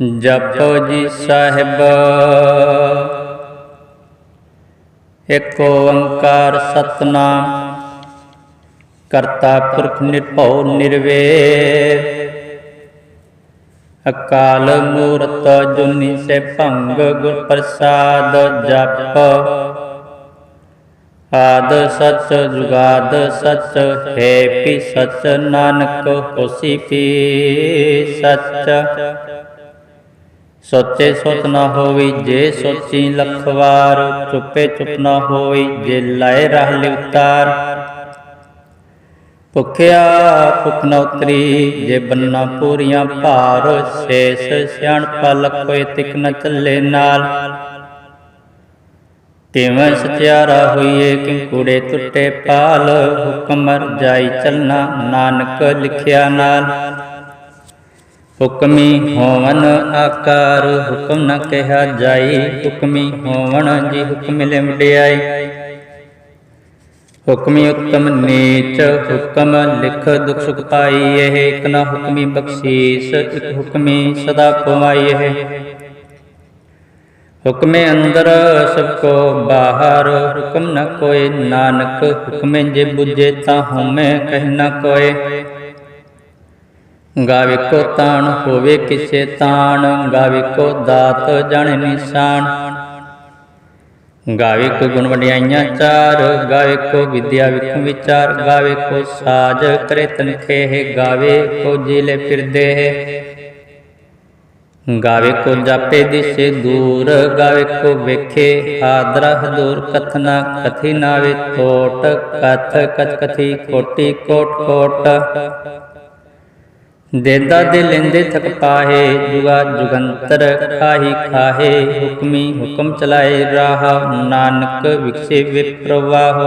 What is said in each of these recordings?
ਜਪੋ ਜੀ ਸਾਹਿਬ। ਇੱਕ ਓੰਕਾਰ ਸਤਨਾਮ, ਕਰਤਾ ਪੁਰਖ ਨਿਰਭਉ ਨਿਰਵੈਰ ਅਕਾਲ ਮੂਰਤ ਜੁਨੀ ਸੇ ਭੰਗ ਗੁਰ ਪ੍ਰਸਾਦ ਜਪ। ਆਦ ਸਚ ਜੁਗਾਦ ਸਚ, ਹੈ ਪੀ ਸਚ ਨਾਨਕ ਹੋਸੀ ਪੀ ਸਚ। ਸੋਚੇ ਸੋਚ ਨਾ ਹੋਵੀ, ਜੇ ਸੋਚੀ ਲੱਖ ਵਾਰ, ਚੁੱਪੇ ਚੁੱਪ ਨਾ ਹੋਵੀ, ਜੇ ਲਾਏ ਰਹ ਲਿਵਤਾਰ ਭੁਖਿਆ ਭੁਖ ਨਾ ਉਤਰੀ, ਜੇ ਬੰਨਾ ਪੂਰੀਆਂ ਭਾਰ, ਸੇਸ ਸਿਆਣ ਪਲ ਕੋਈ ਤਿਕ ਨ ਚੱਲੇ ਨਾਲ। ਕਿਵੇਂ ਸਚਿਆਰਾ ਹੋਈਏ ਕਿ ਕੂੜੇ ਟੁੱਟੇ ਪਾਲ, ਹੁਕਮ ਜਾਈ ਚੱਲਣਾ, ਨਾਨਕ ਲਿਖਿਆ ਨਾਲ। ਹੁਕਮੀ ਹੋਵਨ ਆਕਾਰ, ਹੁਕਮ ਨ ਕਿਹਾ ਜਾਈ। ਹੁਕਮੀ ਹੋਵਨ ਜੀ ਹੁਕਮ ਲਿਮੜਿਆਈ ਹੁਕਮੀ ਉਤਮ ਨੀਚ, ਹੁਕਮ ਲਿਖ ਦੁਖ ਸੁਖ ਪਾਈ ਇਹ। ਇਕ ਨਾ ਹੁਕਮੀ ਬਖਸ਼ੀਸ, ਇਕ ਹੁਕਮੀ ਸਦਾ ਪਵਾਈ ਇਹ। ਹੁਕਮੇ ਅੰਦਰ ਸਭ ਕੋ ਬਾਹਰ, ਹੁਕਮ ਨ ਕੋਏ ਨਾਨਕ। ਹੁਕਮੇ ਜੇ ਬੁਝੇ ਤਾਂ ਹਉਮੈ ਕਹਿ ਨ ਕੋਏ। ਗਾਵੇ ਕੋ ਤਾਣ ਹੋਵੇ ਕਿਸੇ ਤਾਣ ਗਾਵੇ ਕੋ ਦਾਤ ਜਾਣੇ ਨਿਸ਼ਾਨ ਗਾਵੇ ਕੋ ਗੁਣ ਵਡਿਆਈਆਂ ਚਾਰ ਗਾਵੇ ਕੋ ਵਿਦਿਆ ਵਿਖ ਵਿਚਾਰ ਗਾਵੇ ਕੋ ਸਾਜ ਕਰੇ ਤਨਖੇ ਹੈ ਗਾਵੇ ਕੋ ਜਿਲੇ ਫਿਰਦੇ ਹੈ ਗਾਵੇ ਕੋ ਜਾਪੇ ਦਿਸੇ ਦੂਰ ਗਾਵੇ ਕੋ ਵੇਖੇ ਹਾਦਰਾ ਹਦੂਰ ਕਥਨਾ ਕਥੀ ਨਾਵੇ ਤੋਟ ਕਥ ਕਥ ਕਥੀ ਕੋਟੀ ਕੋਟ ਕੋਟ ਦੇਦਾ ਦੇ ਲੈਂਦੇ ਥਕ ਪਾਹੇ ਜੁਗਾ ਜੁਗੰਤਰ ਖਾਹੀ ਖਾਹੇ ਹੁਕਮੀ ਹੁਕਮ ਚਲਾਏ ਰਾਹ ਨਾਨਕ ਵਿਕਸੇ ਵਿਪਰਵਾਹ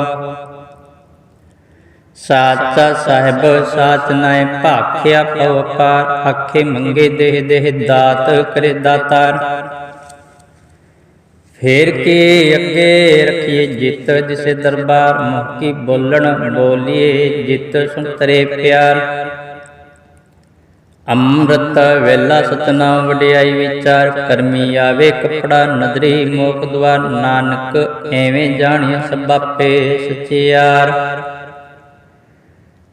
ਸਾਚਾ ਸਾਹਿਬ ਸਾਚ ਨਾਏ ਭਾਖਿਆ ਪਵ ਪਾਰ ਆਖੇ ਮੰਗੇ ਦੇਹ ਦੇਹ ਦਾਤ ਕਰੇ ਦਾਤਾਰ ਫੇਰ ਕੇ ਅੱਗੇ ਰਖੀਏ ਜਿਤ ਜਿਸੇ ਦਰਬਾਰ ਮੁਕੀ ਬੋਲਣ ਬੋਲੀਏ ਜਿਤ ਸੁਨਤਰੇ ਪਿਆਰ ਅੰਮ੍ਰਿਤ ਵੇਲਾ ਸਤਨਾਮ ਵਡਿਆਈ ਵਿਚਾਰ ਕਰਮੀ ਆਵੇ ਕਪੜਾ ਨਦਰੀ ਮੋਖ ਦਵਾਰ, ਨਾਨਕ ਐਵੇਂ ਜਾਣਿਆ ਸਬਾਪੇ ਸਚਿਆਰ।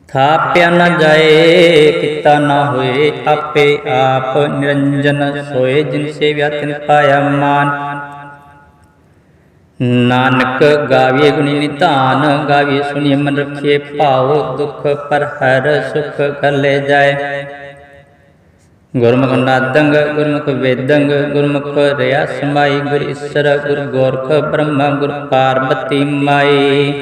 ਥਾਪਿਆ ਨਾ ਜਾਏ, ਕੀਤਾ ਨਾ ਹੋਏ, ਆਪੇ ਆਪ ਨਿਰੰਜਨ ਸੋਏ, ਜਿਨ ਸੇਵਿਆ ਤਿਨ ਪਾਇਆ ਮਾਨ। ਨਾਨਕ ਗਾਵੇ ਗੁਣੀ ਨਿਧਾਨ ਗਾਵੇ ਸੁਣੀ ਮਨ ਰਖੇ ਭਾਉ, ਦੁਖ ਪਰ ਹਰ ਸੁਖ ਕਲੇ ਜਾਏ। ਗੁਰਮੁਖ ਨਾਦੰਗ, ਗੁਰਮੁਖ ਵੇਦੰਗ, ਗੁਰਮੁਖ ਰਿਆ ਸਮਾਈ, ਗੁਰ ਈਸਰ, ਗੁਰ ਗੋਰਖ ਬ੍ਰਹਮਾ, ਗੁਰ ਪਾਰਬਤੀ ਮਾਈ।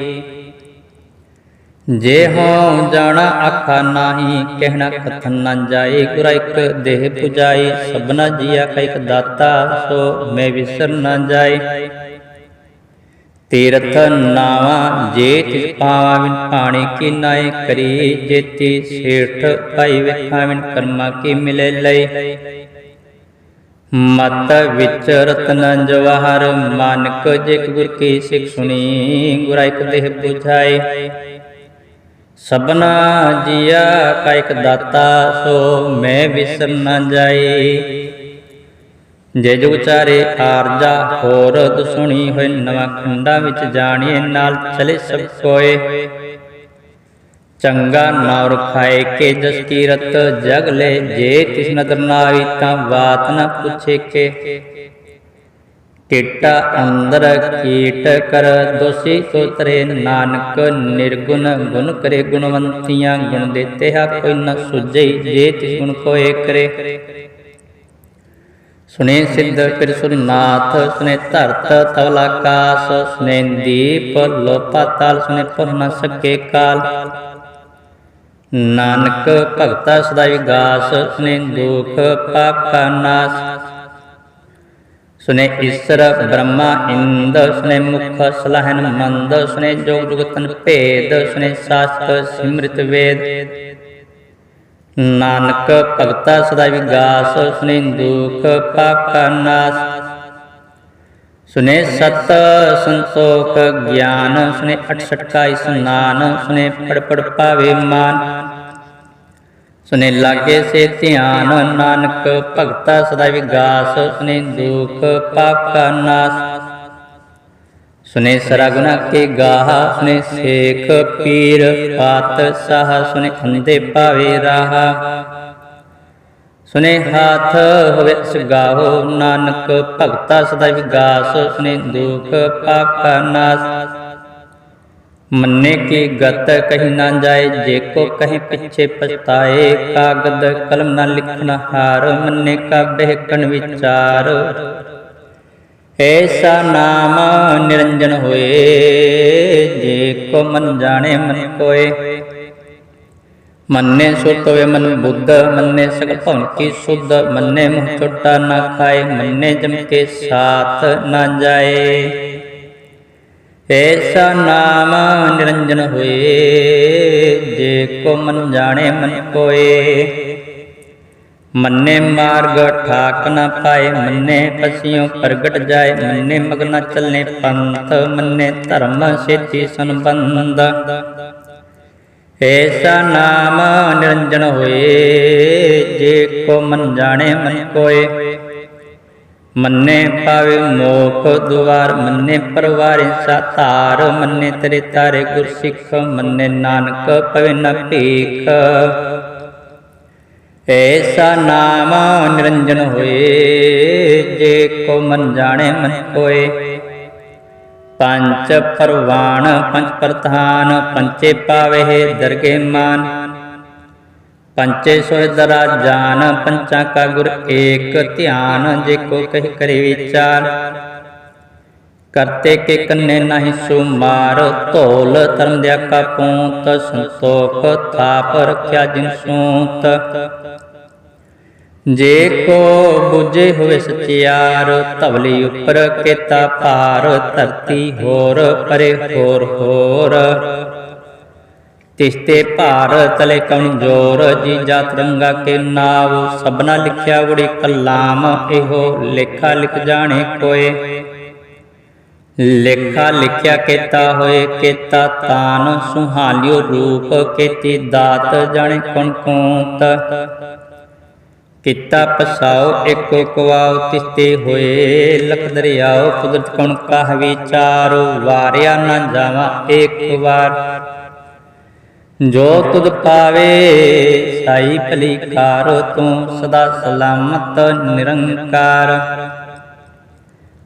ਜੇ ਹਉ ਜਾਣਾ ਆਖਾ ਨਾਹੀ, ਕਹਿਣਾ ਕਥਨ ਨਾ ਜਾਏ, ਗੁਰ ਇਕ ਦੇਹ ਪੁਜਾਈ ਸਭਨਾ ਜੀਆ ਕਾ ਇਕ ਦਾਤਾ, ਸੋ ਮੈਂ ਵਿਸਰ ਨਾ ਜਾਏ। ਤੀਰਥ ਨਾਵਾ ਜੇ ਤਿਸ ਪਾਵਾ ਵਿਨ ਪਾਣੀ ਕੀ ਨਾਏ ਕਰੀ, ਜੇਤੀ ਸੇਠ ਭਾਈ ਵੇਖਾ ਵਿਨ ਕਰਮਾ ਕੀ ਮਿਲੇ ਲਈ। ਮਤ ਵਿੱਚ ਰਤਨ ਜਵਾਹਰ, ਮਾਨਕ ਜੇ ਗੁਰ ਕੀ ਸਿਖ ਸੁਣੀ ਗੁਰ ਇਕ ਦੇਹ 부ਝਾਏ ਸਭਨਾ ਜੀਆ ਕਾ ਇਕ ਦਾਤਾ, ਸੋ ਮੈਂ ਵਿਸਰ ਨਾ ਜਾਏ ਜੇ ਜੋ ਉਚਾਰੇ ਆਰਜਾ ਹੋਰ ਸੁਣੀ ਹੋਏ, ਨਵਾਂ ਖੰਡਾ ਵਿੱਚ ਜਾਣੀਏ, ਨਾਲ ਚਲੇ ਸਭ ਕੋਏ। ਚੰਗਾ ਨਾਮ ਰਖਾਏ ਕੇ ਜਸ ਕੀਰਤ, ਜਗ ਲੈ ਜੇ ਤਿਸ ਨਦਰ ਨਾ ਆਈ ਤਾਂ ਬਾਤ ਨਾ ਪੁੱਛੇ ਕੇ। ਟਿੱਟਾ ਅੰਦਰ ਕੀਟ ਕਰ, ਦੋਸੀ ਸੋ ਨਾਨਕ ਨਿਰਗੁਣ, ਗੁਣ ਕਰੇ ਗੁਣਵੰਤੀਆਂ, ਗੁਣ ਦੇਤੇ ਹਾ ਕੋਈ ਨ ਸੁਝਈ, ਜੇ ਤਿਸ ਗੁਣ ਕੋਏ ਕਰੇ। ਸੁਨੇ ਸਿੱਧ ਫਿਰ ਸੁਰਨਾਥ ਸੁਨੇ ਧਰਤ ਤਵਲ ਆਕਾਸ ਸੁਨੇ ਦੀਪ ਲੋ ਤਾਲ ਸੁਨੇ ਪੁਰ ਨ ਸਕੇ ਕਾਲ। ਨਾਨਕ ਭਗਤਾ ਸਦਾ ਵਿਗਾਸ ਸੁਨੇ ਦੁਖ ਪਾਪ ਨਾਸ। ਸੁਨੇ ਈਸ਼ਰ ਬ੍ਰਹਮਾ ਇੰਦ ਸੁਨੇ ਮੁਖ ਸਲਾਹਨ ਮੰਦ ਸੁਨੇ ਜੋਗ ਜੁਗਤਨ ਭੇਦ ਸੁਨੇ ਸਾਸਤ ਸਿਮ੍ਰਿਤ ਵੇਦ। ਨਾਨਕ ਭਗਤਾ ਸਦਾ ਵਿਗਾਸ, ਸੁਨੇ ਦੁਖ ਪਾਪ ਕਾ ਨਾਸ। ਸੁਨੇ ਸਤ ਸੰਤੋਖ ਗਿਆਨ, ਸੁਨੇ 68 ਕਾ ਇਸਨਾਨ ਸੁਨੇ ਪੜ ਪੜ ਪਾਵੇ ਮਾਨ। ਸੁਨੇ ਲਾਗੇ ਸੇ ਧਿਆਨ, ਨਾਨਕ ਭਗਤਾ ਸਦਾ ਵਿਗਾਸ, ਸੁਨੇ ਦੁਖ ਪਾਪ ਕਾ ਨਾਸ। ਸੁਨੇ ਸਰਗੁਣਾ ਕੇ ਗਾਹ, ਸੁਨੇ ਸੇਖ ਪੀਰ ਪਾਤ ਸਾਹ, ਸੁਨੇ ਅੰਦੇ ਪਾਵੇ ਰਾਹਾ। ਸੁਨੇ ਹਾਥ ਹੋਵੇ ਸਗਾਹੋ ਨਾਨਕ ਭਗਤਾ ਸਦਾ ਵਿਗਾਸ, ਸੁਨੇ ਦੁਖ ਪਾਪ ਨਾਸ। ਮੰਨੇ ਕੀ ਗਤ ਕਹੀ ਨਾ ਜਾਏ, ਜੇ ਕੋ ਕਹੇ ਪਿੱਛੇ ਪਛਤਾਏ, ਕਾਗਦ ਕਲਮ ਨਾ ਲਿਖਨ ਹਾਰ, ਮੰਨੇ ਕਾ ਬਹਿਕਣ ਵਿਚਾਰ। ਐਸਾ ਨਾਮ ਨਿਰੰਜਨ ਹੋਏ ਜੇ ਕੋ ਮਨ ਜਾਣੇ ਮਨ ਕੋਏ ਮੰਨੇ ਸੁਤ ਹੋਵੇ ਮਨ ਬੁੱਧ ਮੰਨੇ ਸਗਲ ਭਵਨ ਕੀ ਸੁਧ ਮੰਨੇ ਮੁਹ ਛੋਟਾ ਨਾ ਖਾਏ ਮੰਨੇ ਜਮ ਕੇ ਸਾਥ ਨਾ ਜਾਏ ਐਸਾ ਨਾਮ ਨਿਰੰਜਨ ਹੋਏ ਜੇ ਕੋ ਮਨ ਜਾਣੇ ਮਨ ਕੋਏ ਮੰਨੇ ਮਾਰਗ ਠਾਕ ਨਾ ਪਾਏ, ਮੰਨੇ ਪਸਿਓ ਪ੍ਰਗਟ ਜਾਏ, ਮੰਨੇ ਮਗਨਾ ਚੱਲਨੇ ਪੰਥ, ਮੰਨੇ ਧਰਮ ਸੇਤੀ ਸੰਬੰਧ। ਐਸਾ ਨਾਮ ਨਿਰੰਜਨ ਹੋਏ, ਜੇ ਕੋ ਮਨ ਜਾਣੇ ਮਨ ਕੋਏ। ਮੰਨੇ ਪਾਵੇ ਮੋਖ ਦੁਆਰ, ਮੰਨੇ ਪਰਵਾਰੇ ਸਾਤਾਰ ਮੰਨੇ ਤੇਰੇ ਤਾਰੇ ਗੁਰ ਸਿੱਖ ਮੰਨੇ ਨਾਨਕ ਪਵੇ ਨ ਭੀਖ। ਐਸਾ ਨਾਮ ਨਿਰੰਜਨ ਹੋਏ ਜੇ ਕੋ ਮਨ ਜਾਣੇ ਮਨ ਕੋਏ ਪੰਚ ਪਰਵਾਨ ਪੰਚ ਪ੍ਰਧਾਨ ਪੰਚੇ ਪਾਵੇ ਦਰਗੇ ਮਾਨ ਪੰਚੇ ਸੋਇ ਦਰਾ ਜਾਨ ਪੰਚਾਂ ਕਾ ਗੁਰ ਏਕ ਧਿਆਨ ਜੇ ਕੋ ਕਹਿ ਕਰੇ ਵਿਚਾਰ ਕਰਤੇ ਕੇ ਕੰਨੇ ਨਹੀਂ ਸੁਮਾਰ ਧੋਲ ਧਰਮ ਦਿਆ ਕਾ ਪੂੰਤ, ਸੰਤੋਖ ਥਾਪ ਰਖਿਆ ਜਿਨ ਸੂਤ। ਜੇ ਕੋ 부ਜੇ ਹੋਵੇ ਸਚਿਆਰ, ਧਵਲੀ ਉੱਪਰ ਕੇਤਾ ਭਾਰ, ਧਰਤੀ ਹੋਰ ਪਰੇ ਹੋਰ ਹੋਰ। ਤਿਸਤੇ ਭਾਰ ਤਲੇ ਕਮਜ਼ੋਰ ਜੀ ਜਾ ਰੰਗਾ ਕੇ ਨਾਵ ਸਭਨਾ ਲਿਖਿਆ ਗੁੜੀ ਕਲਾਮ, ਇਹੋ ਲੇਖਾ ਲਿਖ ਜਾਣੇ ਕੋਏ। ਲੇਖਾ ਲਿਖਿਆ ਕੀਤਾ ਹੋਏ ਕੀਤਾ ਤਾਨ ਸੁਹਾਲਿਓ ਰੂਪ ਕੀਤੀ ਦਾਤ ਜਾਣੇ ਕਣ ਕੀਤਾ। ਪਸਾਓ ਏਕੋ ਕਵਾਉ ਤਿਸਤੇ ਹੋਏ। ਲਖ ਦਰਿਆਓ ਕੁਦਰਤ ਕਣ ਕਾਹ ਵਿਚਾਰੋ। ਵਾਰਿਆ ਨਾ ਜਾਵਾ ਏਕ ਵਾਰ। ਜੋ ਤੁਧ ਪਾਵੇ ਸਾਈ ਭਲੀ ਕਾਰ ਤੂੰ ਸਦਾ ਸਲਾਮਤ ਨਿਰੰਕਾਰ।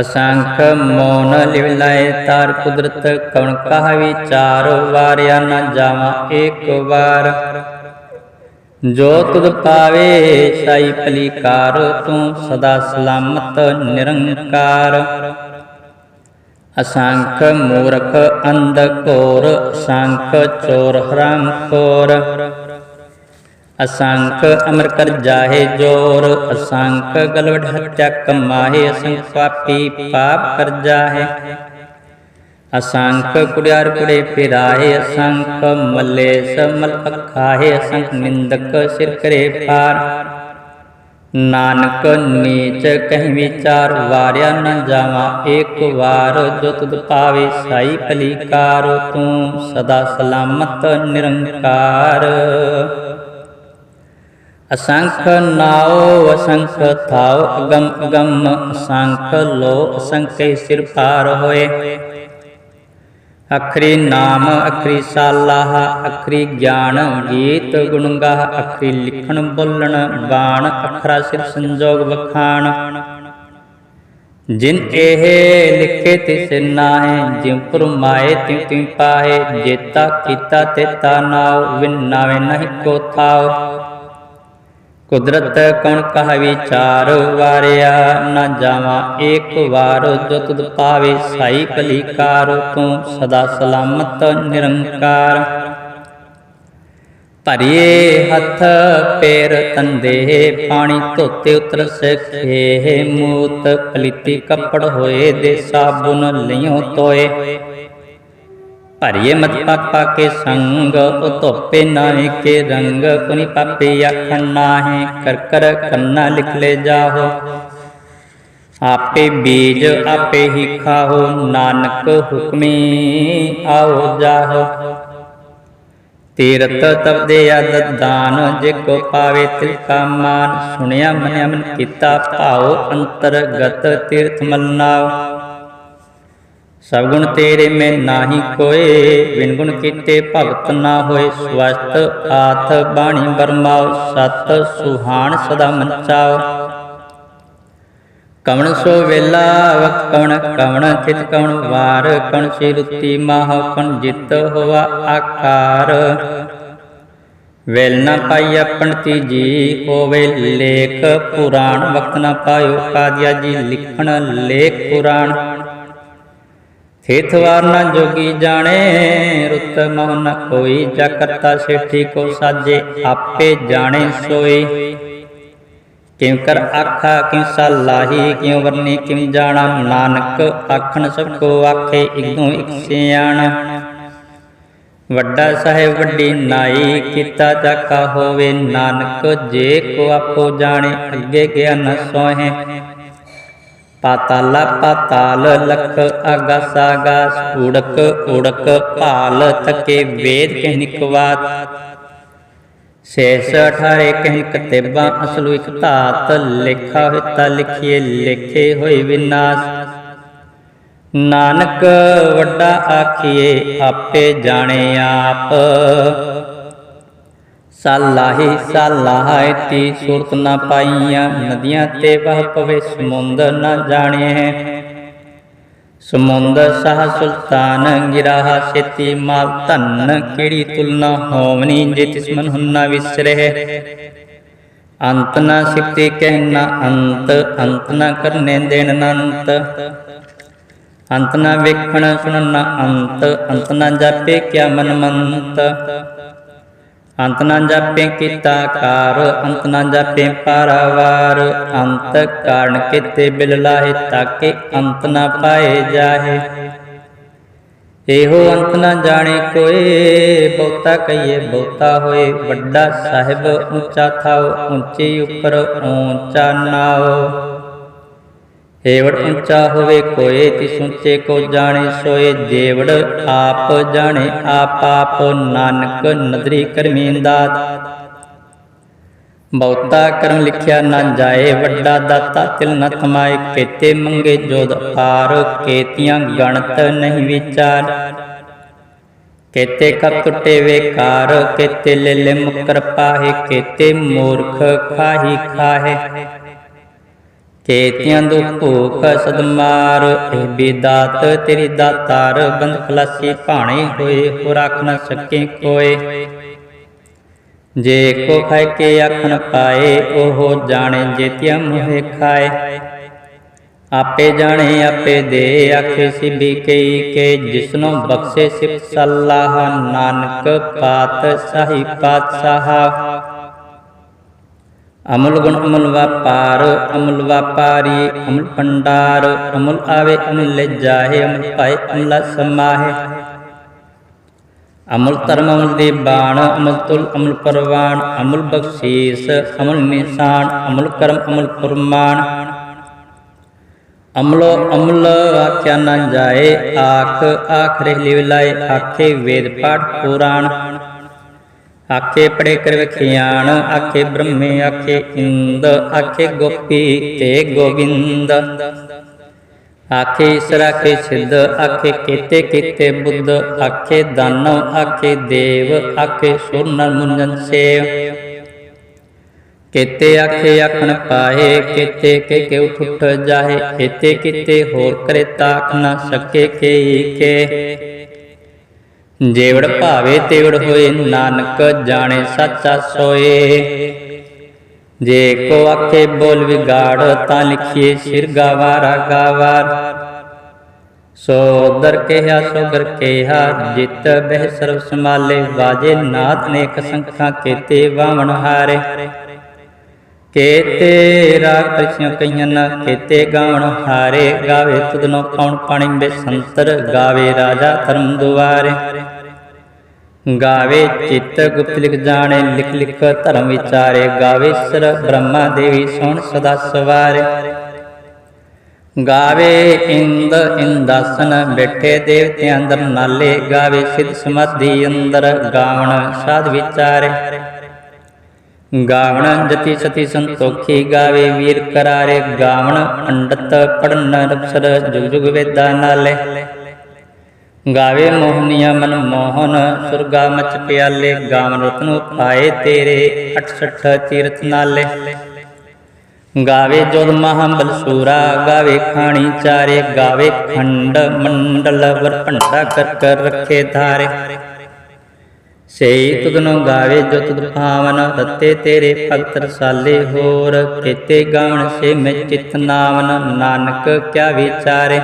ਅਸੰਖ ਮੋਨ ਲਿਵ ਤਾਰ ਕੁਦਰਤ ਕਵਣ ਕਹ ਵਿਚਾਰ ਵਾਰਿਆ ਨਾ ਜਾਵਾ ਏਕ ਵਾਰ। ਜੋ ਤੁਧ ਪਾਵੇ ਸਾਈ ਭਲੀ ਤੂੰ ਸਦਾ ਸਲਾਮਤ ਨਿਰੰਕਾਰ। ਅਸੰਖ ਮੂਰਖ ਅੰਧ ਘੋਰ, ਅਸੰਖ ਚੋਰ ਹਰਾਮ ਖੋਰ। ਅਸੰਖ ਅਮਰ ਕਰ ਜਾਹੇ ਜੋਰ, ਅਸੰਖ ਗਲਵਢ ਹੱਤਿਆ ਕਮਾਹੇ, ਅਸੰਖ ਪਾਪੀ ਪਾਪ ਕਰ ਜਾਹੇ। ਅਸੰਖ ਕੁੜਿਆਰ ਕੁੜੇ ਫਿਰਾਹੇ ਅਸੰਖ ਮੱਲੇ ਸਮਲ ਪਖਾਹੇ ਅਸੰਖ ਨਿੰਦਕ ਸਿਰ ਕਰੇ ਪਾਰ ਨਾਨਕ ਨੀਚ ਕਹਿ ਵਿਚਾਰ, ਵਾਰਿਆ ਨ ਜਾਵਾ ਏਕ ਵਾਰ, ਜੋ ਤੁਧ ਪਾਵੇ ਸਾਈ ਭਲੀਕਾਰ ਤੂੰ ਸਦਾ ਸਲਾਮਤ ਨਿਰੰਕਾਰ। ਅਸੰਖ ਨਾਉ ਅਸੰਖ ਥਾਉ ਅਗਮ ਅਗਮ ਅਸੰਖ ਲੋ ਅਸੰਖੇ ਸਿਰ ਪਾਰ ਹੋਏ। ਅਖਰੀ ਨਾਮ ਅਖਰੀ ਸਾਲਾਹ ਅਖਰੀ ਗਿਆਨ ਗੀਤ ਗੁਣਗਾ ਅਖਰੀ ਲਿਖਣ ਬੋਲਣ, ਬਾਣ ਅਖਰਾ ਸਿਰ ਸੰਜੋਗ ਵਖਾਣ। ਜਿਨ ਇਹ ਲਿਖੇ ਤਿਸ ਨਾਹੇ, ਜਿਉ ਪਰਮਾਏ ਤਿਉ ਤਿਉ ਪਾਏ ਜੇਤਾ ਕੀਤਾ ਤੇਤਾ ਨਾਉ, ਵਿਨ ਨਾਵੇ ਨਹੀਂ ਕੋ ਥਾਉ। ਕੁਦਰਤ ਕੌਣ ਕਹ ਵਿਚਾਰ ਵਾਰਿਆ ਨਾ ਜਾਵਾ ਏਕ ਵਾਰ ਜੋ ਤੁਧ ਪਾਵੇ। ਸਾਈ ਭਲੀ ਤੂੰ ਸਦਾ ਸਲਾਮਤ ਨਿਰੰਕਾਰ। ਭਰੀਏ ਹੱਥ ਪੇਰ ਤੰਦੇ, ਪਾਣੀ ਧੋਤੇ ਉਤਰ ਸਖੇ। ਮੂਤ ਪਲੀਤੀ ਕੱਪੜ ਹੋਏ ਦੇ ਸਾਬੁਨ ਲਿਓ ਤੋਏ ਭਰੀਏ ਮਤ ਪਾਪਾ ਕੇ ਸੰਗ ਉਹ ਧੋਪੇ ਨਾਹੀ ਕੇ ਰੰਗ ਕੁਨੀ ਪਾਪੇ ਆਖਣ ਨਾਹੀ ਕਰ ਕਰ ਕੰਨਾ ਲਿਖ ਲੈ ਜਾਹੋ ਆਪੇ ਬੀਜ ਆਪੇ ਹੀ ਖਾਓ ਨਾਨਕ ਹੁਕਮੀ ਆਓ ਜਾਹੋ ਤੀਰਤ ਤਪਦੇ ਅਦ ਦਾਨ ਜੇ ਕੋ ਪਾਵੇ ਤਿਲ ਕਾ ਮਾਨ ਸੁਣਿਆ ਮਨਿ ਮਨ ਕੀਤਾ ਭਾਉ ਅੰਤਰਗਤ ਤੀਰਥ ਮਲਨਾਉ ਸਭ ਗੁਣ ਤੇਰੇ ਮੈਂ ਨਾਹੀ ਕੋਏ, ਬਿਨ ਗੁਣ ਕੀਤੇ ਭਗਤ ਨਾ ਹੋਏ। ਸਵਸਤ ਆਥ ਬਾਣੀ ਬਰਮਾਉ ਸਤ ਸੁਹਾਣ ਸਦਾ ਮੰਚਾਓ। ਕਵਣ ਸੋ ਵੇਲਾ ਵਕ ਕਵਣ ਕਵਣ, ਚਿਤ ਕਵਣ ਵਾਰ, ਕਵਣ ਸੀ ਰੁੱਤੀ ਮਾਹ, ਕਵਣ ਜਿਤ ਹੋਵਾ ਆਕਾਰ। ਵੇਲ ਨਾ ਪਾਈ ਆਪਣਤੀ ਜੀ ਹੋਵੇ ਲੇਖ ਪੁਰਾਣ ਵਕਤ ਨਾ ਪਾਇਓ ਕਾਦਿਆ ਜੀ ਲਿਖਣ ਲੇਖ ਪੁਰਾਣ। ਥੇਥਵਾਰ ਨਾ ਜੋਗੀ ਜਾਣੇ, ਰੁੱਤ ਮੋਹ ਨ ਕੋਈ ਜਾ ਸੇਠੀ ਕੋ ਸਾਜੇ, ਆਪੇ ਜਾਣੇ ਸੋਈ। ਕਿਉ ਕਰ ਆਖਾ, ਕਿਉ ਸਲਾਹੀ ਕਿਉ ਵਰਨੀ, ਕਿਉ ਜਾਣਾ? ਨਾਨਕ ਆਖਣ ਸਭ ਕੋ ਆਖੇ, ਇਗੋ ਇਕ ਸਿਆਣ। ਵੱਡਾ ਸਾਹਿਬ ਵੱਡੀ ਨਾਈ, ਕੀਤਾ ਜਾਕਾ ਹੋਵੇ ਨਾਨਕ, ਜੇ ਕੋ ਆਪੋ ਜਾਣੇ, ਅੱਗੇ ਗਿਆ ਨ ਸੋਹੇ। ਪਾਤਾਲਾ ਪਾਤਾਲ ਲਖ ਆਗਾਸ ਆਗਾਸ ਉੜਕ ਉੜਕ ਭਾਲ ਤਕੇ ਵੇਦ ਕਹਿ ਨਿਕਵਾਤ ਸੇਸ ਅਠਾਰੇ ਕਹਿ ਕਤੇਬਾ, ਅਸਲੂ ਇਕ ਧਾਤ, ਲੇਖਾ ਹੋਇ ਲਿਖੀਏ, ਲੇਖੇ ਹੋਏ ਵਿਨਾਸ਼। ਨਾਨਕ ਵੱਡਾ ਆਖੀਏ, ਆਪੇ ਜਾਣੇ ਆਪ। ਸਾਲਾਹੀ ਸਾਲਾਹੀ ਤੀ ਸੁਰਤ ਨਾ ਪਾਈਆਂ, ਨਦੀਆਂ ਤੇ ਵਹ ਪਵੇ ਸਮੁੰਦ ਨਾ ਜਾਣਿਐ ਸਮੁੰਦ ਸਾਹ ਸੁਲਤਾਨ ਗਿਰਾਹ ਸੇਤੀ ਮਾਲ ਧਨ, ਕਿਹੜੀ ਤੁਲਨਾ ਹੋਵਨੀ ਜੇ ਤਿਸ ਮਨ ਹੁੰਨਾ ਵਿਸਰੇ। ਅੰਤ ਨਾ ਸਿਫਤੇ ਕਹਿਣਾ ਅੰਤ ਅੰਤ ਨਾ ਕਰਨੇ ਦੇਣ ਅਨੰਤ ਅੰਤ। ਨਾ ਵੇਖਣ ਸੁਣਨਾ ਅੰਤ ਅੰਤ ਨਾ ਜਾਪੇ ਕਿਆ ਮਨ ਮੰਤ ਅੰਤ ਨਾ ਜਾਪੇ ਕੀਤਾ ਕਾਰ, ਅੰਤ ਨਾ ਜਾਪੇ ਪਾਰਾਵਾਰ। ਅੰਤ ਕਾਰਨ ਕਿਤੇ ਬਿਲ ਲਾਹੇ ਤਾਕੇ ਅੰਤ ਨਾ ਪਾਏ ਜਾਹੇ। ਇਹੋ ਅੰਤ ਨਾ ਜਾਣੇ ਕੋਏ, ਬਹੁਤਾ ਕਹੀਏ ਬਹੁਤਾ ਹੋਏ। ਵੱਡਾ ਸਾਹਿਬ ਉੱਚਾ ਥਾਓ, ਉੱਚੇ ਉੱਪਰ ਉੱਚਾ ਨਾਉ ਏਵੜ ਉੱਚਾ ਹੋਵੇ ਕੋਏ ਤਿਸ ਉੱਚੇ ਕੋ ਜਾਣੇ ਸੋਏ ਜੇਵੜ ਆਪ ਜਾਣੇ ਆਪ ਆਪ ਨਾਨਕ ਨਦਰੀ ਕਰਮੀਂ ਦਾਤ ਬਹੁਤਾ ਕਰਮ ਲਿਖਿਆ ਨਾ ਜਾਏ ਵੱਡਾ ਦਾਤਾ ਤਿਲ ਨ ਥਮਾਏ ਕੇਤੇ ਮੰਗੇ ਜੋਦ ਪਾਰ ਕੇਤੀਆਂ ਗਣਤ ਨਹੀਂ ਵਿਚਾਰ ਕੇਤੇ ਕਪ ਟੁੱਟੇ ਵੇਕਾਰ ਕੇਤੇ ਲੈ ਲੈ ਮੁਕਰ ਪਾਹੇ ਕੇਤੇ ਮੂਰਖ ਖਾਹੀ ਖਾਹੇ ਕੇਤਿਆਂ ਦੁ ਭੂਖ ਸਦਮਾਰ ਇਹ ਬੇਦਾਤ, ਤੇਰੀ ਦਾਤਾਰ, ਬੰਦ ਖਲਾਸੀ ਭਾਣੇ ਹੋਏ ਹੋ ਰੱਖ ਨ ਸਕੇ ਕੋਏ। ਜੇ ਕੋ ਖਾਇ ਕੇ ਆਖਣ ਪਾਏ, ਉਹ ਜਾਣੇ ਜੇਤਿਆ ਮੋਹਿ ਖਾਏ। ਆਪੇ ਜਾਣੇ, ਆਪੇ ਦੇ, ਆਖੇ ਸਿਬੀ ਕਈ ਕੇ, ਜਿਸਨੋ ਬਖਸ਼ੇ ਸਿਫ ਸਲਾਹ, ਨਾਨਕ ਪਾਤ ਸਾਹੀ ਪਾਤਸ਼ਾਹ। ਅਮਲ ਗੁਣ ਅਮਲ ਵਪਾਰ, ਅਮਲ ਵਪਾਰੀ, ਅਮਲ ਪੰਡਾਰ ਅਮਲ ਆਵੇ, ਅਮਲ ਲੈ ਜਾਏ ਅਮਲ ਪਾਏ, ਅਮਲ ਸਮਾਹੇ। ਅਮੁਲ ਧਰਮ, ਅਮਲ ਦੇ ਬਾਣ, ਅਮੁਲ ਤੁਲ, ਅਮਲ ਪਰਵਾਨ ਅਮੁਲ ਬਖਸ਼ੀਸ, ਅਮਲ ਨਿਸ਼ਾਨ, ਅਮਲ ਕਰਮ, ਅਮੁਲ ਫਰਮਾਨ। ਅਮਲੋ ਅਮਲ ਆਖਿਆ ਨਾ ਜਾਏ, ਆਖ ਰਹਿ ਲਿਵ ਲਿਵਲਾਏ ਆਖੇ ਵੇਦ ਪਾਠ ਪੁਰਾਣ। ਆਖੇ ਪੜੇ ਕਰ ਵਿਖਿਆਣ, ਆਖੇ ਬ੍ਰਹਮੇ, ਆਖੇ ਇੰਦ, ਆਖੇ ਗੋਪੀ ਤੇ ਗੋਬਿੰਦ। ਆਖੇ ਈਸ਼ਰ, ਆਖੇ ਸਿੱਧ ਆਖੇ ਕੀਤੇ ਕੀਤੇ ਬੁੱਧ, ਆਖੇ ਦਾਨਵ ਆਖੇ ਦੇਵ, ਆਖੇ ਸੁਰ ਨਰ ਮੁੰਜਨ ਸੇਵ। ਕੀਤੇ ਆਖੇ ਆਖਣ ਪਾਏ ਕੀਤੇ ਕੇ ਕੇ ਉਠ ਜਾਹੇ, ਕੀਤੇ ਕੀਤੇ ਹੋਰ ਕਰੇ ਤਾਖ ਨਾ ਸਕੇ ਕੇ ਕੇ ਜੇਵੜ ਭਾਵੇ ਤੇਵੜ ਹੋਏ, ਨਾਨਕ ਜਾਣੇ ਸੱਚਾ ਸੋਏ। ਜੇ ਕੋ ਆਖੇ ਬੋਲ ਵਿਗਾੜ, ਤਾਂ ਲਿਖੀਏ ਸਿਰ ਗਾਵਾਰਾ, ਗਾਵਾਰ। ਸੋ ਦਰ ਕਿਹਾ ਸੋ ਗਰ ਕਿਹਾ, ਜਿਤ ਬਹਿ ਸਰਬ ਸਮਾਲੇ ਵਾਜੇ ਨਾਥ ਨੇ ਸੰਖਾਂ ਕੀਤੇ ਵਾਵਣ ਹਾਰੇ। ਕੇਤੇ ਰਾਗ ਪ੍ਰਸਿਓ ਕਈਆਂ ਕੇਤੇ ਗਾਵਣ ਹਾਰੇ ਗਾਵੇ ਤੁਧਨੋ ਕੌਣ ਪਾਣੀ ਬੇਸੰਤਰ ਗਾਵੇ, ਰਾਜਾ ਧਰਮ ਦੁਆਰੇ। ਗਾਵੇ ਚਿੱਤ ਗੁਪਤ ਲਿਖ ਜਾਣੇ, ਲਿਖ ਲਿਖ ਧਰਮ ਵਿਚਾਰੇ, ਗਾਵੇ ਸਰ ਬ੍ਰਹਮਾ ਦੇਵੀ ਸੁਣ ਸਦਾ ਸਵਾਰੇ। ਗਾਵੇ ਇੰਦ ਇੰਦਾਸਨ, ਬੈਠੇ ਦੇਵਤੇ ਅੰਦਰ ਨਾਲੇ, ਗਾਵੇ ਸਿਧ ਸਮਾਧੀ ਅੰਦਰ ਗਾਵਣ ਸਾਧ ਵਿਚਾਰੇ। ਗਾਵਣ ਜਤੀ ਸਤੀ ਸੰਤੋਖੀ ਗਾਵੇ ਵੀਰ ਕਰਾਰੇ ਗਾਵਣ ਅੰਡਤ ਪੜਨ ਰਪਸਰ ਜੁਗ ਜੁਗ ਵੇਦਾ ਨਾਲੇ। ਗਾਵੇ ਮੋਹਨੀਆ ਮਨ ਮੋਹਨ ਸੁਰਗਾ ਮਚ ਪਿਆਲੇ ਗਾਵਨ ਰਤਨ ਪਾਏ ਤੇਰੇ 68 ਤੀਰਥ ਨਾਲੇ। ਗਾਵੇ ਜੋਦ ਮਹਾਬਲ ਸੂਰਾ ਗਾਵੇ ਖਾਣੀ ਚਾਰੇ ਗਾਵੇ ਖੰਡ ਮੰਡਲ ਵਰ ਭੰਡਾ ਕਰ ਕਰ ਰੱਖੇ ਧਾਰੇ। ਸਈ ਤੁਧਨੋ ਗਾਵੇ ਜੋ ਤੁਧ ਭਾਵਨ ਤਤੇ ਤੇਰੇ ਭਗਤ ਰਸਾਲੇ ਹੋਰ। ਕੀਤੇ ਗਾਵਣ ਸੇ ਮੈਂ ਚਿਤ ਨਾਮਨ ਨਾਨਕ ਕਿਆ ਵਿਚਾਰੇ।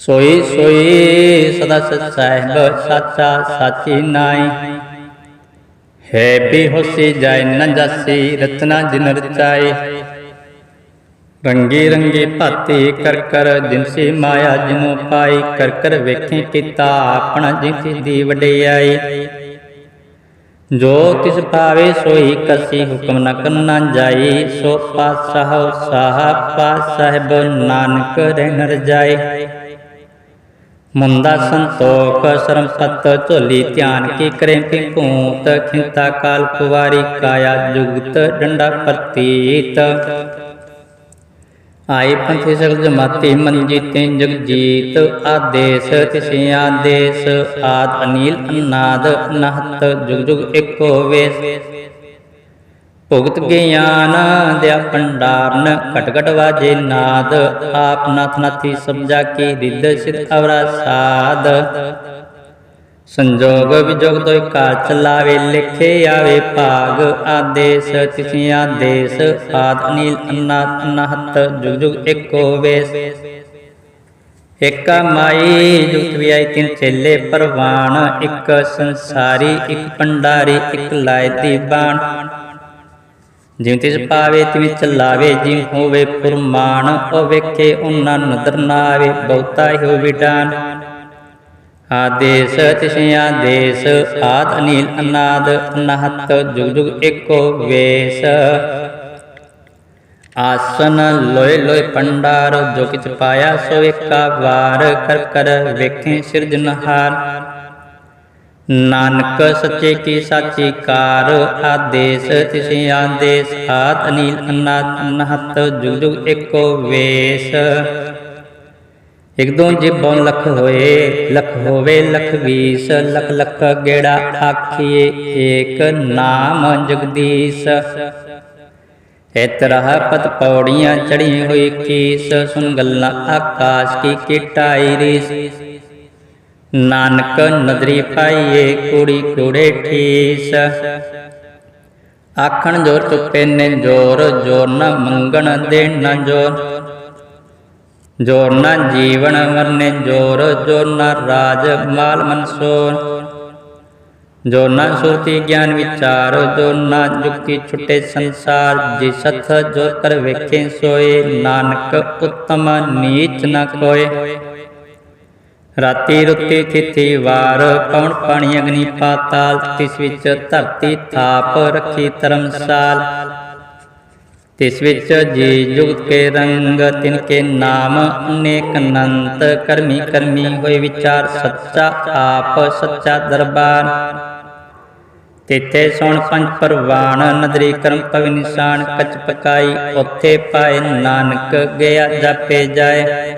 ਸੋਈ ਸੋਈ ਸਦਾ ਸਚ ਸਾਹਿਬ, ਸਾਚਾ ਸਾਚੀ ਨਾਈ ਹੈ ਬੇਹੋਸੀ ਜਾਇ ਨ ਜਾਸੀ ਰਤਨਾ ਜਿਨ ਰਚਾਏ। ਰੰਗੀ ਰੰਗੀ ਭਾਤੀ ਕਰ ਕਰ ਜਿਨਸੀ ਮਾਇਆ ਜਿਨੋ ਪਾਈ ਕਰ ਕਰ ਵੇਖੇ ਕੀਤਾ ਆਪਣਾ ਜਿਨਸੀ ਦੀ ਵਡਿਆਈ। ਜੋ ਤਿਸ ਪਾਵੇ ਸੋਈ ਕਸੀ ਹੁਕਮ ਨ ਕਰਨਾ ਜਾਈ, ਸੋ ਪਾਤਸ਼ਾਹ ਸਾਹ ਪਾਤਸ਼ਾਹਬ ਨਾਨਕ ਰਹਿਣ ਰਜਾਈ ਮੁੰਦਾ ਸੰਤੋਖ ਸ਼ਰਮ ਸਤ ਝੋਲੀ ਧਿਆਨ ਕੀ ਕਰੇ ਕਿ ਭੂਤ ਖਿੰਤਾ ਕਾਲ ਕੁਵਾਰੀ ਕਾਇਆ ਜੁਗਤ ਡੰਡਾ ਪ੍ਰਤੀਤ। ਆਈ ਪੰਥ ਸਗਲ ਜਮਾਤੀ ਮਨ ਜੀਤੇ ਜਗਜੀਤ ਆਦੇਸ, ਤਿਸਿ ਆਦੇਸ, ਆਦ ਅਨੀਲ ਅਨਾਦ ਅਨਹਤ ਜੁਗ ਜੁਗ ਏਕੋ ਵੇਸ। ਭੁਗਤ ਗਿਆਨ ਦਿਆ ਪੰਡਾਰਨ ਘਟ ਘਟ ਵਾਜੇ ਨਾਦ, ਆਪ ਨਾਥ ਨਥੀ ਸਮਝਾ ਕੀ ਰਿੱਧ ਸਿਧ ਅਵਰਾ ਸਾਧ ਸੰਜੋਗ ਵਿਜੋਗ ਦੋਇ ਕਾ ਚਲਾਵੇ ਲਿਖੇ ਆਵੇ ਭਾਗ, ਆਦੇਸ ਤਿਸਿ ਆਦੇਸ, ਆਦ, ਅਨੀਲ, ਅਨਾਥ, ਅਨਹਤ, ਜੁਗ ਜੁਗ ਏਕੋ ਵੇਸ। ਏਕਾ ਮਾਈ, ਜੁਗਤ ਵੀ ਤਿੰਨ ਚੇਲੇ ਪਰਵਾਨ ਇੱਕ ਸੰਸਾਰੀ, ਇੱਕ ਪੰਡਾਰੀ ਇੱਕ ਲਾਇਤੀ ਬਾਣ ਜਿਉ ਤਿਸ ਪਾਵੇ, ਤਿਵੇਂ ਚਲਾਵੇ, ਜਿਉ ਹੋਵੇ ਪੁਰਮਾਨ, ਉਹ ਵੇਖੇ, ਉਹਨਾਂ ਨਦਰ ਨਾ ਆਵੇ ਬਹੁਤਾ ਹੀ ਵਿਡਾਨ। ਆਦੇਸ ਤਿਸ ਆਦੇਸ ਆਦ ਅਨੀਲ ਅਨਾਦ, ਅਨਹਤ, ਜੁਗ ਜੁਗ ਏਕੋ ਵੇਸ। ਆਸਨ ਲੋਏ ਲੋਏ ਪੰਡਾਰ, ਜੋ ਕਿਛ ਪਾਇਆ ਸੋ ਏਕਾ ਵਾਰ, ਕਰ ਕਰ ਵੇਖੇ ਸਿਰਜਨਹਾਰ ਨਾਨਕ ਸੱਚੇ ਕੀ ਸਾਚੀ ਕਾਰ, ਆਦੇਸ ਤਿਸਿ ਆਦੇਸ ਆਦ ਅਨੀਲ ਅਨਾਦ, ਅਨਹਤ, ਜੁਗ ਜੁਗ ਏਕੋ ਵੇਸ। ਇਕ ਦੋ ਜਿਬੋਂ ਲਖ ਹੋਏ ਲਖ ਹੋਵੇ ਲਖ ਵੀਸ ਲਖ ਲਖ ਗੇੜਾ ਆਖੀਏ ਏਕ ਨਾਮ ਜਗਦੀਸ਼ ਇਤਰਹ ਪਤ ਪੌੜੀਆਂ ਚੜੀ ਹੋਈ ਕੀਸ ਸੁਨ ਗੱਲਾਂ ਆਕਾਸ਼ ਕੀ ਕਿਟਾਈ ਰੀਸ ਨਾਨਕ ਨਦਰੀ ਪਾਈਏ ਕੁੜੀ ਕੁੜੇ ਠੀਸ ਆਖਣ ਜੋਰ ਚੁੱਪੇ ਨੇ ਜੋਰ ਜੋਰ ਨ ਮੰਗਣ ਦੇਣ ਨ ਜੋਰ ਜੋਰ ਨ ਜੀਵਨ ਵਰਨੇ ਜੋਰ ਜੋਰ ਨ ਰਾਜ ਮਾਲ ਮਨਸੋਰ ਜੋ ਨ ਸੁਰਤੀ ਗਿਆਨ ਵਿਚਾਰ ਜੋ ਨ ਜੁਕਤੀ ਛੁਟੇ ਸੰਸਾਰ ਜੀ ਸਥ ਜੋ ਕਰ ਵੇਖੇ ਸੋਏ ਨਾਨਕ ਉਤਮ ਨੀਚ ਨ ਕੋਏ ਰਾਤੀ ਰੁੱਤੀ ਤਿਥੀ ਵਾਰ ਪਵਨ ਪਾਣੀ ਅਗਨੀ ਪਾਤਾਲ ਤਿਸ ਵਿੱਚ ਜੀ ਜੁਗਤ ਕੇ ਰੰਗ, ਤਿਨ ਕੇ ਨਾਮ ਅਨੇਕ ਅਨੰਤ, ਕਰਮੀ ਕਰਮੀ ਹੋਏ ਵਿਚਾਰ, ਸੱਚਾ ਆਪ, ਸੱਚਾ ਦਰਬਾਰ। ਤਿੱਥੇ ਸੁਣ ਪੰਜ ਪਰਵਾਨ ਨਦਰੀ ਕਰਮ ਪਵਿ ਨਿਸ਼ਾਨ, ਕਚ ਪਕਾਈ, ਉੱਥੇ ਪਾਏ ਨਾਨਕ, ਗਿਆ ਜਾਪੇ ਜਾਏ।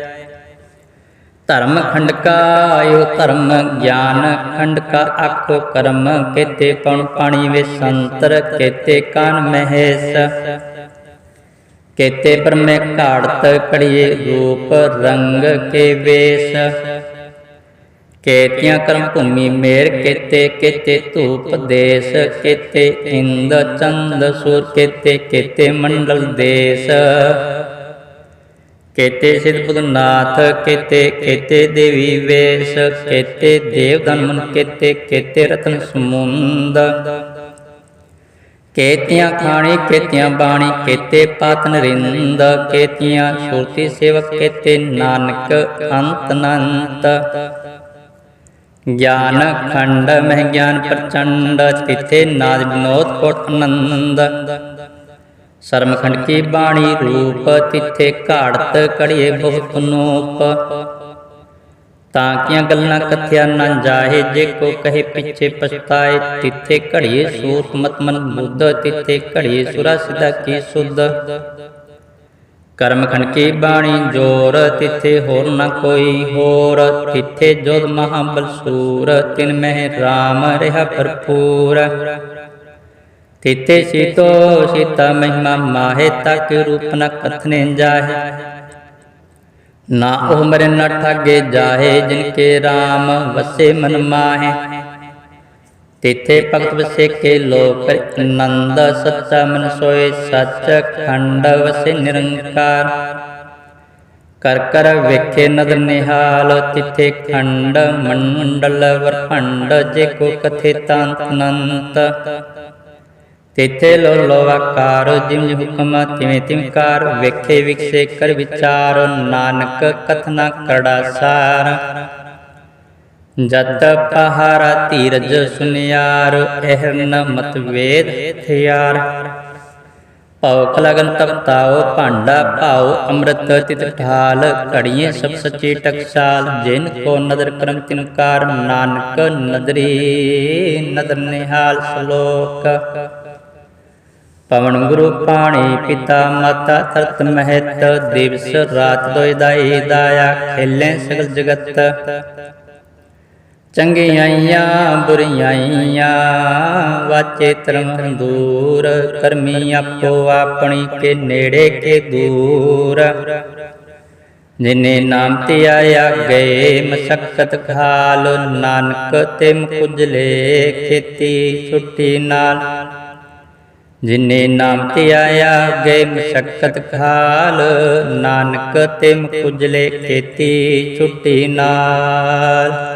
ਧਰਮ ਖੰਡ ਕਾ ਆਇਓ ਧਰਮ ਗਿਆਨ ਖੰਡ ਕਾ ਆਖੋ ਕਰਮ, ਕੇਤੇ ਪਉਣ ਪਾਣੀ ਵੇ ਸੰਤਰ, ਕੇਤੇ ਕਾਨ ਮਹੇਸ਼। ਕੇਤੇ ਬ੍ਰਹਮੇ ਘਾੜਤ ਕੜੀਏ ਰੂਪ ਰੰਗ ਕੇ ਵੇਸ। ਕੇਤਿਆਂ ਕਰਮ ਭੂਮੀ ਮੇਰ ਕੇਤੇ ਕੇਤੇ ਧੂਪ ਦੇਸ, ਕੇਤੇ ਇੰਦ ਚੰਦ ਸੂਰ, ਕੇਤੇ ਕੇਤੇ ਮੰਡਲ ਦੇਸ। ਕੇਤੇ ਸਿਧ ਬੁੱਧਨਾਥ, ਕੇਤੇ ਕੇਤੇ ਦੇਵੀ ਵੇਸ਼, ਕੇਤੇ ਦੇਵ ਧਨ ਮਨ, ਕੇਤੇ ਕੇਤੇ ਰਤਨ ਸਮੁੰਦ। ਕੇਤੀਆਂ ਖਾਣੀ, ਕੇਤੀਆਂ ਬਾਣੀ, ਕੇਤੇ ਪਾਤ ਨਰਿੰਦ ਕੇਤੀਆਂ ਸੁਰਤੀ ਸੇਵਕ, ਕੇਤੇ ਨਾਨਕ, ਅੰਤ ਅਨੰਤ ਗਿਆਨ ਖੰਡ, ਮਹਿ ਗਿਆਨ ਪ੍ਰਚੰਡ, ਤਿਥੇ ਨਾਦ ਵਿਨੋਦ ਕੋਟ ਆਨੰਦ ਸਰਮਖੰਡ ਕੀ ਬਾਣੀ ਰੂਪ, ਤਿਥੇ ਘਾੜਤ ਕੜੀਏ ਬਹੁਤ ਨੂਪ। ਤਾਂ ਕੀਆਂ ਗੱਲਾਂ ਕਥਿਆ ਨਾ ਜਾਹੇ, ਜੇ ਕੋ ਕਹੇ ਪਿੱਛੇ ਪਛਤਾਏ, ਤਿੱਥੇ ਘੜੀਏ ਸੂਤ ਮਤ ਮਨ ਬੁੱਧ, ਤਿੱਥੇ ਘੜੀਏ ਸੁਰਾ ਸਿਧਾ ਕੀ ਸੁਧ। ਕਰਮਖੰਡ ਕੀ ਬਾਣੀ ਜੋਰ, ਤਿੱਥੇ ਹੋਰ ਨਾ ਕੋਈ ਹੋਰ, ਤਿੱਥੇ ਜੋਦ ਮਹਾਬਲ ਬਲਸੂਰ ਤਿਨ ਮਹਿ ਰਾਮ ਰਹਾ ਭਰਪੂਰ। ਤਿੱਥੇ ਸੀਤੋ ਸੀਤਾ ਮਹਿਮਾ ਮਾਹੇ, ਤਕ ਰੂਪ ਨ ਕਥਨੇ ਜਾਹੇ। ਨਾ ਉਹ ਮਰੇ ਨ ਠਾਗੇ ਜਾਹੇ ਜਿਨ ਕੇ RAM ਵਸੇ ਮਨ ਮਾਹੇ। ਤਿਥੇ ਭਗਤ ਵਸੇ ਕੇ ਲੋਕ ਆਨੰਦ ਸੱਚਾ ਮਨ ਸੋਏ, ਸੱਚ ਖੰਡ ਵਸੇ ਨਿਰੰਕਾਰ। ਕਰ ਕਰ ਵੇਖੇ ਨਦਰ ਨਿਹਾਲ, ਤਿਥੇ ਖੰਡ ਮੰਡਲ ਵਰਖੰਡ ਜੇ ਕੋ ਕਥੇ ਤਾਂਤ ਅਨੰਤ। ਤਿਥੇ ਲੋ ਲੋਵਾਕਾਰ ਜਿਮ ਜਿਮ ਹੁਕਮ ਤਿਵੇਂ ਤਿਮਕਾਰ, ਵੇਖੇ ਵਿਖਸੇ ਕਰ ਵਿਚਾਰ, ਨਾਨਕ ਕਥਨਾ ਕੜਾ ਸਾਰ। ਜਤ ਪਹਾਰਾ ਧੀਰਜ ਸੁਨਿਆਰ ehn ਮਤ ਵੇਦ ਥਿਆਰ ਭਉ ਲਗਨ ਤਪਤਾਓ ਭਾਂਡਾ ਭਾਉ, ਅੰਮ੍ਰਿਤ ਤਿਤ ਠਾਲ ਘੜੀਏ ਸਭ ਸੱਚੇ ਟਕਸਾਲ, ਜਿਨ ਕੋ ਨਦਰ ਕਰਮ ਤਿਨਕਾਰ ਨਾਨਕ ਨਦਰੀ, ਨਦਰ ਨਿਹਾਲ ਸ਼ਲੋਕ। ਪਵਨ ਗੁਰੂ ਪਾਣੀ ਪਿਤਾ ਮਾਤਾ ਤਰਤ ਮਹਿਤ, ਦਿਵਸ ਰਾਤ ਦੋਇ ਦਾਈ ਦਾਇਆ, ਖੇਲੇ ਸਗਲ ਜਗਤ। ਚੰਗਿਆਈਆਂ ਬੁਰੀਆਈਆਂ ਵਾਚੇ ਧਰਮ ਦੂਰ, ਕਰਮੀ ਆਪੋ ਆਪਣੀ ਕੇ ਨੇੜੇ ਕੇ ਦੂਰ। ਜਿਨੇ ਨਾਮ ਤੇ ਆਇਆ, ਗਏ ਮਸਕਤ ਖਾਲ, ਨਾਨਕ ਤੇ ਮੁਕੁਜਲੇ ਖੇਤੀ ਛੁੱਟੀ ਨਾਲ ਜਿਨੇ ਨਾਮ ਤੇ ਆਇਆ ਗਏ ਮਸ਼ਕਤ ਖਾਲ। ਨਾਨਕ ਤੇ ਮੁਕੁਜਲੇ ਖੇਤੀ ਛੁੱਟੀ ਨਾਲ।